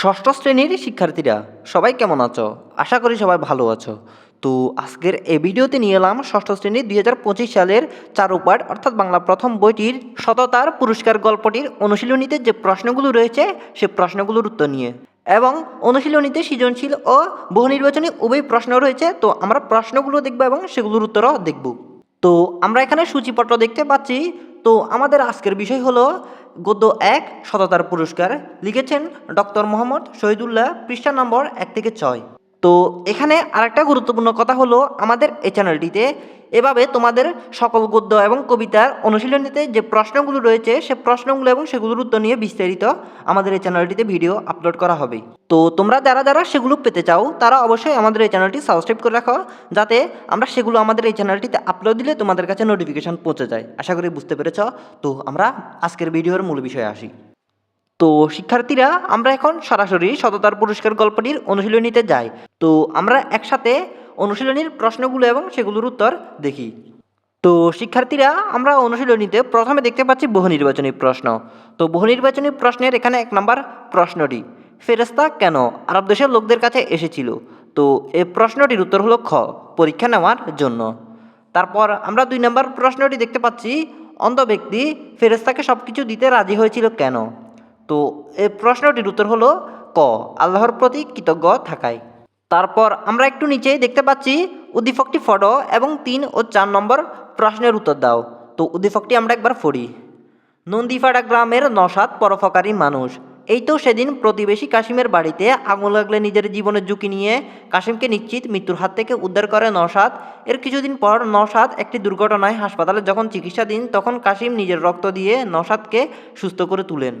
ষষ্ঠ শ্রেণির শিক্ষার্থীরা, সবাই কেমন আছো? আশা করি সবাই ভালো আছো। তো আজকের এই ভিডিওতে নিয়ে এলাম ষষ্ঠ শ্রেণির দুই হাজার পঁচিশ সালের চারুপাঠ, অর্থাৎ বাংলা প্রথম বইটির সততার পুরস্কার গল্পটির অনুশীলনীতে যে প্রশ্নগুলো রয়েছে, সে প্রশ্নগুলোর উত্তর নিয়ে। এবং অনুশীলনীতে সৃজনশীল ও বহু নির্বাচনী উভয় প্রশ্ন রয়েছে, তো আমরা প্রশ্নগুলো দেখব এবং সেগুলোর উত্তরও দেখব। তো আমরা এখানে সূচিপত্র দেখতে পাচ্ছি। তো আমাদের আজকের বিষয় হলো গদ্য এক সততার পুরস্কার লিখেছেন ডক্টর মোহাম্মদ শহীদুল্লাহ পৃষ্ঠা নম্বর এক থেকে ছয়। তো এখানে আরেকটা গুরুত্বপূর্ণ কথা হলো আমাদের এই চ্যানেলটিতে এভাবে তোমাদের সকল গদ্য এবং কবিতার অনুশীলনীতে যে প্রশ্নগুলো রয়েছে, সে প্রশ্নগুলো এবং সেগুলোর উত্তর নিয়ে বিস্তারিত আমাদের এই চ্যানেলটিতে ভিডিও আপলোড করা হবে। তো তোমরা যারা যারা সেগুলো পেতে চাও, তারা অবশ্যই আমাদের এই চ্যানেলটি সাবস্ক্রাইব করে রাখো, যাতে আমরা সেগুলো আমাদের এই চ্যানেলটিতে আপলোড দিলে তোমাদের কাছে নোটিফিকেশন পৌঁছে যায়। আশা করি বুঝতে পেরেছ। তো আমরা আজকের ভিডিওর মূল বিষয়ে আসি। তো শিক্ষার্থীরা, আমরা এখন সরাসরি সততার পুরস্কার গল্পটির অনুশীলনীতে যাই। তো আমরা একসাথে অনুশীলনীর প্রশ্নগুলো এবং সেগুলোর উত্তর দেখি। তো শিক্ষার্থীরা, আমরা অনুশীলনীতে প্রথমে দেখতে পাচ্ছি বহু নির্বাচনী প্রশ্ন। তো বহু নির্বাচনী প্রশ্নের এখানে এক নম্বর প্রশ্নটি ফেরেস্তা কেন আরব দেশের লোকদের কাছে এসেছিল? তো এই প্রশ্নটির উত্তর হলো খ, পরীক্ষা নেওয়ার জন্য। তারপর আমরা দুই নম্বর প্রশ্নটি দেখতে পাচ্ছি, অন্ধ ব্যক্তি ফেরেস্তাকে সব কিছু দিতে রাজি হয়েছিল কেন? তো এই প্রশ্নটির উত্তর হলো ক, আল্লাহর প্রতি কৃতজ্ঞ থাকায় তারপর আমরা একটু নিচেই দেখতে পাচ্ছি, উদ্দীপকটি ফটো এবং তিন ও চার নম্বর প্রশ্নের উত্তর দাও। তো উদ্দীপকটি আমরা একবার ফড়ি নন্দীপাড়া গ্রামের নসাদ পরোপকারী মানুষ। এই তো সেদিন প্রতিবেশী কাশিমের বাড়িতে আগুন লাগলে নিজের জীবনের ঝুঁকি নিয়ে কাশিমকে নিশ্চিত মৃত্যুর হাত থেকে উদ্ধার করে নসাদ। এর কিছুদিন পর নসাদ একটি দুর্ঘটনায় হাসপাতালে যখন চিকিৎসাধীন, তখন কাশিম নিজের রক্ত দিয়ে নসাদকে সুস্থ করে তুলেন।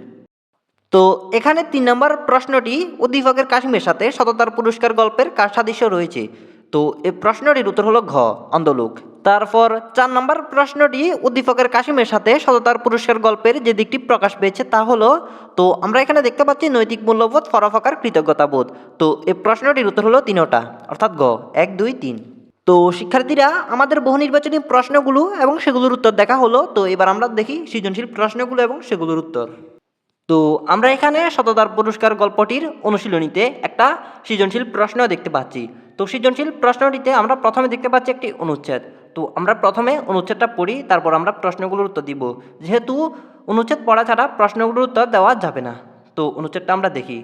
তো এখানে তিন নম্বর প্রশ্নটি উদ্দীপকের কাশিমের সাথে সততার পুরস্কার গল্পের সাদৃশ্য রয়েছে? তো এই প্রশ্নটির উত্তর হলো ঘ, অন্ধলোক। তারপর চার নম্বর প্রশ্নটি উদ্দীপকের কাশিমের সাথে সততার পুরস্কার গল্পের যে দিকটি প্রকাশ পেয়েছে তা হলো, তো আমরা এখানে দেখতে পাচ্ছি নৈতিক মূল্যবোধ ফরফাকার কৃতজ্ঞতাবোধ। তো এই প্রশ্নটির উত্তর হলো তিনোটা, অর্থাৎ গ এক, দুই, তিন। তো শিক্ষার্থীরা, আমাদের বহু নির্বাচনী প্রশ্নগুলো এবং সেগুলোর উত্তর দেখা হলো। তো এবার আমরা দেখি সৃজনশীল প্রশ্নগুলো এবং সেগুলোর উত্তর। তো আমরা এখানে শততার পুরস্কার গল্পটির অনুশীলনীতে একটা সৃজনশীল প্রশ্ন দেখতে পাচ্ছি। তো সৃজনশীল প্রশ্নটিতে আমরা প্রথমে দেখতে পাচ্ছি একটি অনুচ্ছেদ। তো আমরা প্রথমে অনুচ্ছেদটা পড়ি, তারপর আমরা প্রশ্নগুলোর উত্তর দিব। যেহেতু অনুচ্ছেদ পড়া ছাড়া প্রশ্নগুলোর উত্তর দেওয়া যাবে না। তো অনুচ্ছেদটা আমরা দেখি।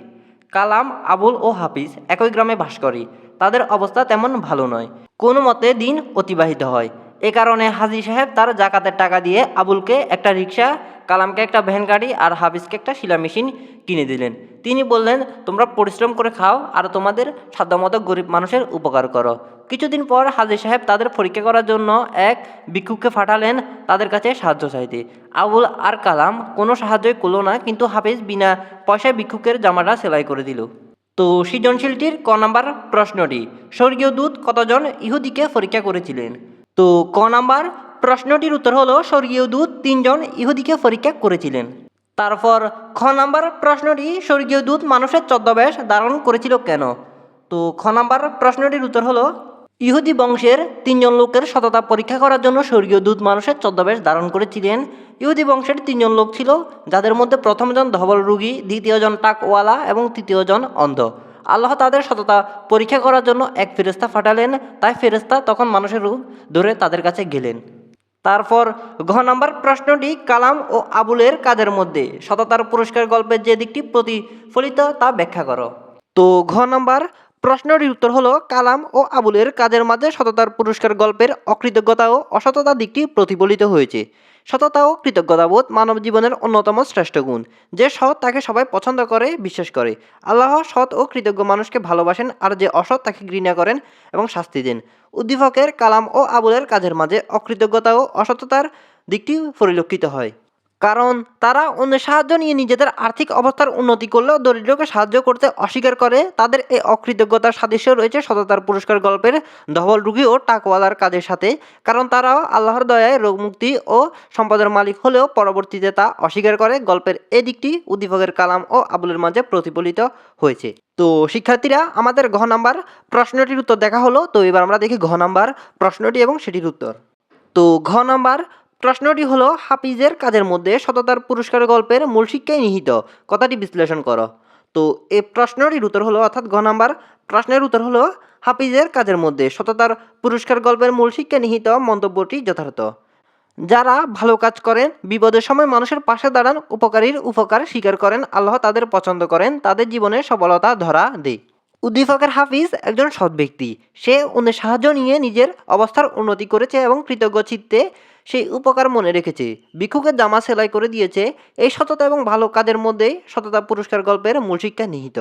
কালাম, আবুল ও হাফিজ একই গ্রামে বাস করি। তাদের অবস্থা তেমন ভালো নয়। কোনো মতে দিন অতিবাহিত হয়। এ কারণে হাজি সাহেব তার জাকাতের টাকা দিয়ে আবুলকে একটা রিক্সা কালামকে একটা ভ্যান গাড়ি আর হাফিজকে একটা শিলা মেশিন কিনে দিলেন। তিনি বললেন, তোমরা পরিশ্রম করে খাও আর তোমাদের সাধ্যমতো গরিব মানুষের উপকার করো। কিছুদিন পর হাজি সাহেব তাদের পরীক্ষা করার জন্য এক ভিক্ষুককে ফাটালেন তাদের কাছে সাহায্য চাইতে। আবুল আর কালাম কোনো সাহায্যই করল না, কিন্তু হাফিজ বিনা পয়সায় ভিক্ষুকের জামাটা সেলাই করে দিল। তো সৃজনশীলটির ক নাম্বার প্রশ্নটি, স্বর্গীয় দূত কতজন ইহুদিকে পরীক্ষা করেছিলেন? তো ক নাম্বার? প্রশ্নটির উত্তর হলো, স্বর্গীয় দূত তিনজন ইহুদিকে পরীক্ষা করেছিলেন। তারপর খ নাম্বার প্রশ্নটি, স্বর্গীয় দূত মানুষের ছদ্মবেশ ধারণ করেছিল কেন? তো খ নাম্বার প্রশ্নটির উত্তর হলো, ইহুদি বংশের তিনজন লোকের সততা পরীক্ষা করার জন্য স্বর্গীয় দূত মানুষের ছদ্মবেশ ধারণ করেছিলেন। ইহুদি বংশের তিনজন লোক ছিল, যাদের মধ্যে প্রথমজন ধবল রুগী, দ্বিতীয়জন টাকওয়ালা এবং তৃতীয়জন অন্ধ। আল্লাহ তাদের সততা পরীক্ষা করার জন্য এক ফেরিস্তা ফাটালেন তাই ফেরিস্তা তখন মানুষের রূপ ধরে তাদের কাছে গেলেন। তারপর ঘ নাম্বার প্রশ্নটি কালাম ও আবুলের কাজের মধ্যে। সততার পুরস্কার গল্পের যে দিকটি প্রতিফলিত তা ব্যাখ্যা করো। তো ঘ নাম্বার প্রশ্নটির উত্তর হলো, কালাম ও আবুলের কাজের মাঝে সততার পুরস্কার গল্পের অকৃতজ্ঞতা ও অসততা দিকটি প্রতিফলিত হয়েছে। সততা ও কৃতজ্ঞতাবোধ মানব জীবনের অন্যতম শ্রেষ্ঠ গুণ। যে সৎ তাকে সবাই পছন্দ করে, বিশ্বাস করে। আল্লাহ সৎ ও কৃতজ্ঞ মানুষকে ভালোবাসেন আর যে অসৎ তাকে ঘৃণা করেন এবং শাস্তি দেন। উদ্দীপকের কালাম ও আবুলের কাজের মাঝে অকৃতজ্ঞতা ও অসততার দিকটি পরিলক্ষিত হয়। কারণ তারা অন্য সাহায্য নিয়ে নিজেদের আর্থিক অবস্থার উন্নতি করলেও দরিদ্রকে সাহায্য করতে অস্বীকার করে। তাদের এই অকৃতজ্ঞতার সাদৃশ্য রয়েছে সততার পুরস্কার গল্পের ধবল রুগী ও টাকওয়ালার কাজের সাথে। কারণ তারাও আল্লাহর দয়ায় রোগমুক্তি ও সম্পদের মালিক হলেও পরবর্তীতে তা অস্বীকার করে। গল্পের এই দিকটি উদ্দীপকের কালাম ও আবুলের মাঝে প্রতিফলিত হয়েছে। তো শিক্ষার্থীরা, আমাদের ঘ নাম্বার প্রশ্নটির উত্তর দেখা হলো। তো এবার আমরা দেখি ঘ নাম্বার প্রশ্নটি এবং সেটির উত্তর। তো ঘ নাম্বার প্রশ্নটি হলো, হাফিজের কাজের মধ্যে সততার পুরস্কার গল্পের মূল শিক্ষায় নিহিত। কথাটি বিশ্লেষণ করো। তো এই প্রশ্নটির উত্তর হলো, অর্থাৎ ঘ নাম্বার প্রশ্নের উত্তর হলো, হাফিজের কাজের মধ্যে সততার পুরস্কার গল্পের মূল শিক্ষা নিহিত মন্তব্যটি যথার্থ। যারা ভালো কাজ করেন, বিপদের সময় মানুষের পাশে দাঁড়ান, উপকারীর উপকার স্বীকার করেন, আল্লাহ তাদের পছন্দ করেন, তাদের জীবনে সফলতা ধরা দেয় উদ্দীপকের হাফিজ একজন সৎ ব্যক্তি। সে অন্যের সাহায্য নিয়ে নিজের অবস্থার উন্নতি করেছে এবং কৃতজ্ঞ চিত্তে সেই উপকার মনে রেখেছে। ভিক্ষুকে জামা সেলাই করে দিয়েছে। এই সততা এবং ভালো কাজের মধ্যেই সততা পুরস্কার গল্পের মূল শিক্ষা নিহিত।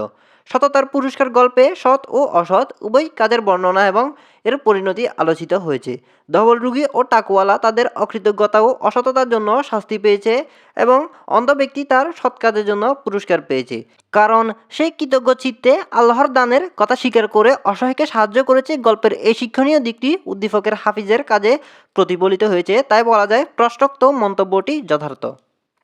সততার পুরস্কার গল্পে সৎ ও অসৎ উভয় কাজের বর্ণনা এবং এর পরিণতি আলোচিত হয়েছে। ধবল রুগী ও টাকুয়ালা তাদের অকৃতজ্ঞতা ও অসততার জন্য শাস্তি পেয়েছে এবং অন্ধ ব্যক্তি তার সৎ কাজের জন্য পুরস্কার পেয়েছে। কারণ সেই কৃতজ্ঞ চিত্তে আল্লাহর দানের কথা স্বীকার করে অসহায়কে সাহায্য করেছে গল্পের এই শিক্ষণীয় দিকটি উদ্দীপকের হাফিজের কাজে প্রতিফলিত হয়েছে। তাই বলা যায় প্রশ্নোক্ত মন্তব্যটি যথার্থ।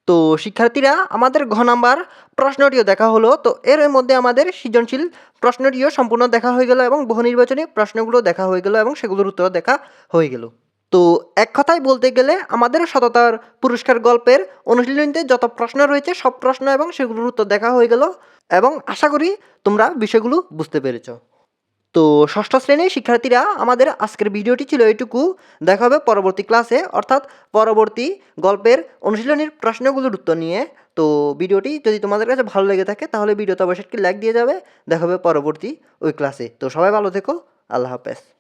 তো শিক্ষার্থীরা, আমাদের ঘ নাম্বার প্রশ্নটিও দেখা হলো। তো এর মধ্যে আমাদের সৃজনশীল প্রশ্নটিও সম্পূর্ণ দেখা হয়ে গেল এবং বহু নির্বাচনী প্রশ্নগুলো দেখা হয়ে গেল এবং সেগুলোর উত্তর দেখা হয়ে গেল। তো এক কথায় বলতে গেলে, আমাদের সততার পুরস্কার গল্পের অনুশীলনীতে যত প্রশ্ন রয়েছে, সব প্রশ্ন এবং সেগুলোর উত্তর দেখা হয়ে গেল এবং আশা করি তোমরা বিষয়গুলো বুঝতে পেরেছ। তো ষষ্ঠ শ্রেণির শিক্ষার্থীরা আমাদের আজকের ভিডিওটি ছিল এইটুকু। দেখা হবে পরবর্তী ক্লাসে, অর্থাৎ পরবর্তী গল্পের অনুশীলনীর প্রশ্নগুলোর উত্তর নিয়ে। তো ভিডিওটি যদি তোমাদের কাছে ভালো লেগে থাকে, তাহলে ভিডিওতে অবশ্যই একটি লাইক দিয়ে যাবে। দেখা হবে পরবর্তী ওই ক্লাসে। তো সবাই ভালো থেকো। আল্লাহ হাফেজ।